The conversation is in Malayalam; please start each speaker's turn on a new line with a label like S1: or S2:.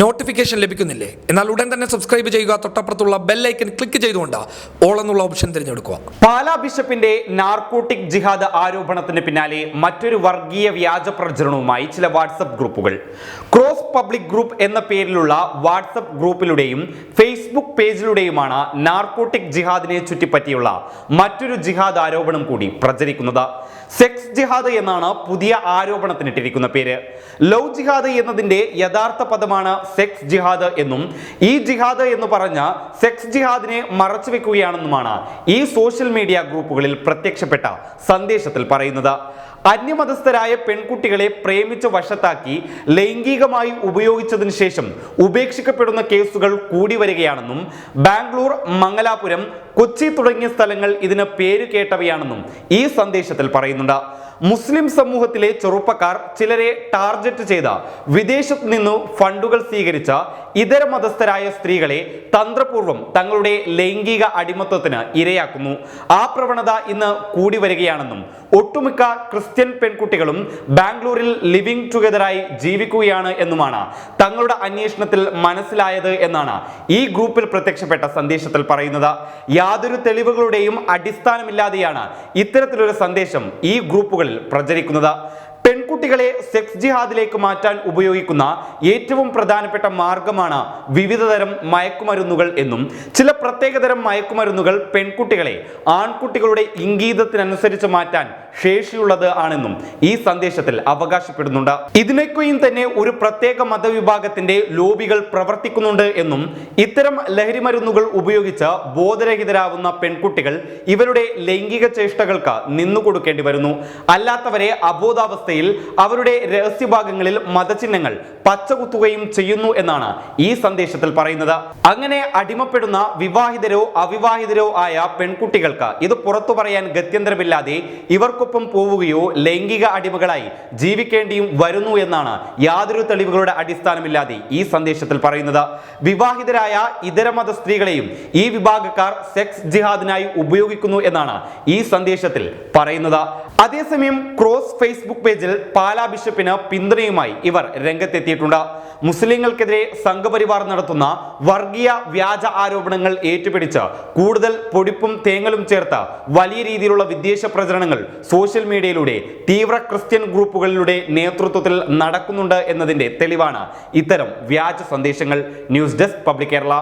S1: നോട്ടിഫിക്കേഷൻ ലഭിക്കുന്നില്ലേ? എന്നാൽ ഉടൻ തന്നെ സബ്സ്ക്രൈബ് ചെയ്യുക. തൊട്ടപ്പുറത്തുള്ള ബെല്ലൈക്കൻ ക്ലിക്ക് ചെയ്തുകൊണ്ട് ഓൾ എന്നുള്ള ഓപ്ഷൻ തിരഞ്ഞെടുക്കുക.
S2: പാലാ ബിഷപ്പിന്റെ നാർക്കോട്ടിക് ജിഹാദ് ആരോപണത്തിന് പിന്നാലെ മറ്റൊരു വർഗീയ വ്യാജ പ്രചരണവുമായി ചില വാട്സപ്പ് ഗ്രൂപ്പുകൾ. ക്രോസ് പബ്ലിക് ഗ്രൂപ്പ് എന്ന പേരിലുള്ള വാട്സപ്പ് ഗ്രൂപ്പിലൂടെയും ഫേസ്ബുക്ക് പേജിലൂടെയുമാണ് നാർക്കോട്ടിക് ജിഹാദിനെ ചുറ്റിപ്പറ്റിയുള്ള മറ്റൊരു ജിഹാദ് ആരോപണം കൂടി പ്രചരിക്കുന്നത്. സെക്സ് ജിഹാദ് എന്നാണ് പുതിയ ആരോപണത്തിനിട്ടിരിക്കുന്ന പേര്. ലവ് ജിഹാദ് എന്നതിന്റെ യഥാർത്ഥ പദമാണ് സെക്സ് ജിഹാദ് എന്നും ഈ ജിഹാദ് എന്ന് പറഞ്ഞ സെക്സ് ജിഹാദിനെ മറച്ചു വെക്കുകയാണെന്നുമാണ് ഈ സോഷ്യൽ മീഡിയ ഗ്രൂപ്പുകളിൽ പ്രത്യക്ഷപ്പെട്ട സന്ദേശത്തിൽ പറയുന്നത്. അന്യമതസ്ഥരായ പെൺകുട്ടികളെ പ്രേമിച്ച് വശത്താക്കി ലൈംഗികമായി ഉപയോഗിച്ചതിന് ശേഷം ഉപേക്ഷിക്കപ്പെടുന്ന കേസുകൾ കൂടി വരികയാണെന്നും ബാംഗ്ലൂർ മംഗലാപുരം കൊച്ചി തുടങ്ങിയ സ്ഥലങ്ങൾ ഇതിന് പേര് കേട്ടവയാണെന്നും ഈ സന്ദേശത്തിൽ പറയുന്നുണ്ട്. മുസ്ലിം സമൂഹത്തിലെ ചെറുപ്പക്കാർ ചിലരെ ടാർഗറ്റ് ചെയ്ത വിദേശത്തു നിന്നു ഫണ്ടുകൾ സ്വീകരിച്ച ഇതര മതസ്ഥരായ സ്ത്രീകളെ തന്ത്രപൂർവം തങ്ങളുടെ ലൈംഗിക അടിമത്വത്തിന് ഇരയാക്കുന്നു. ആ പ്രവണത ഇന്ന് കൂടി വരികയാണെന്നും ഒട്ടുമിക്ക ക്രിസ്ത്യൻ പെൺകുട്ടികളും ബാംഗ്ലൂരിൽ ലിവിംഗ് ടുഗദറായി ജീവിക്കുകയാണ് എന്നുമാണ് തങ്ങളുടെ അന്വേഷണത്തിൽ മനസ്സിലായത് എന്നാണ് ഈ ഗ്രൂപ്പിൽ പ്രത്യക്ഷപ്പെട്ട സന്ദേശത്തിൽ പറയുന്നത്. യാതൊരു തെളിവുകളുടെയും അടിസ്ഥാനമില്ലാതെയാണ് ഇത്തരത്തിലൊരു സന്ദേശം ഈ ഗ്രൂപ്പുകളിൽ പ്രചരിക്കുന്നത്. പെൺകുട്ടികളെ സെക്സ് ജിഹാദിലേക്ക് മാറ്റാൻ ഉപയോഗിക്കുന്ന ഏറ്റവും പ്രധാനപ്പെട്ട മാർഗമാണ് വിവിധതരം മയക്കുമരുന്നുകൾ എന്നും ചില പ്രത്യേകതരം മയക്കുമരുന്നുകൾ പെൺകുട്ടികളെ ആൺകുട്ടികളുടെ ഇംഗീതത്തിനനുസരിച്ച് മാറ്റാൻ ശേഷിയുള്ളത് ആണെന്നും ഈ സന്ദേശത്തിൽ അവകാശപ്പെടുന്നുണ്ട്. ഇതിനൊക്കെയും തന്നെ ഒരു പ്രത്യേക മതവിഭാഗത്തിന്റെ ലോബികൾ പ്രവർത്തിക്കുന്നുണ്ട് എന്നും ഇത്തരം ലഹരി മരുന്നുകൾ ഉപയോഗിച്ച് ബോധരഹിതരാവുന്ന പെൺകുട്ടികൾ ഇവരുടെ ലൈംഗിക ചേഷ്ടകൾക്ക് നിന്നുകൊടുക്കേണ്ടി വരുന്നു. അല്ലാത്തവരെ അബോധാവസ്ഥയിൽ അവരുടെ രഹസ്യഭാഗങ്ങളിൽ മതചിഹ്നങ്ങൾ പച്ചകുത്തുകയും ചെയ്യുന്നു എന്നാണ് ഈ സന്ദേശത്തിൽ പറയുന്നത്. അങ്ങനെ അടിമപ്പെടുന്ന വിവാഹിതരോ അവിവാഹിതരോ ആയ പെൺകുട്ടികൾക്ക് ഇത് പുറത്തു പറയാൻ ഗത്യന്തരമില്ലാതെ ഇവർക്കൊപ്പം പോവുകയോ ലൈംഗിക അടിമകളായി ജീവിക്കേണ്ടിയും വരുന്നു എന്നാണ് യാതൊരു തെളിവുകളുടെ അടിസ്ഥാനമില്ലാതെ ഈ സന്ദേശത്തിൽ പറയുന്നത്. വിവാഹിതരായ ഇതര മത സ്ത്രീകളെയും ഈ വിഭാഗക്കാർ സെക്സ് ജിഹാദിനായി ഉപയോഗിക്കുന്നു എന്നാണ് ഈ സന്ദേശത്തിൽ പറയുന്നത്. അതേസമയം ക്രോസ് ഫേസ്ബുക്ക് പേജിൽ പാലാ ബിഷപ്പിന് പിന്തുണയുമായി ഇവർ രംഗത്തെത്തിയിട്ടുണ്ട്. മുസ്ലിങ്ങൾക്കെതിരെ സംഘപരിവാർ നടത്തുന്ന വർഗീയ വ്യാജ ആരോപണങ്ങൾ ഏറ്റുപിടിച്ച് കൂടുതൽ പൊടിപ്പും തേങ്ങലും ചേർത്ത് വലിയ രീതിയിലുള്ള വിദ്വേഷ പ്രചരണങ്ങൾ സോഷ്യൽ മീഡിയയിലൂടെ തീവ്ര ക്രിസ്ത്യൻ ഗ്രൂപ്പുകളിലൂടെ നേതൃത്വത്തിൽ നടക്കുന്നുണ്ട് എന്നതിന്റെ തെളിവാണ് ഇത്തരം വ്യാജ സന്ദേശങ്ങൾ. News desk public Kerala.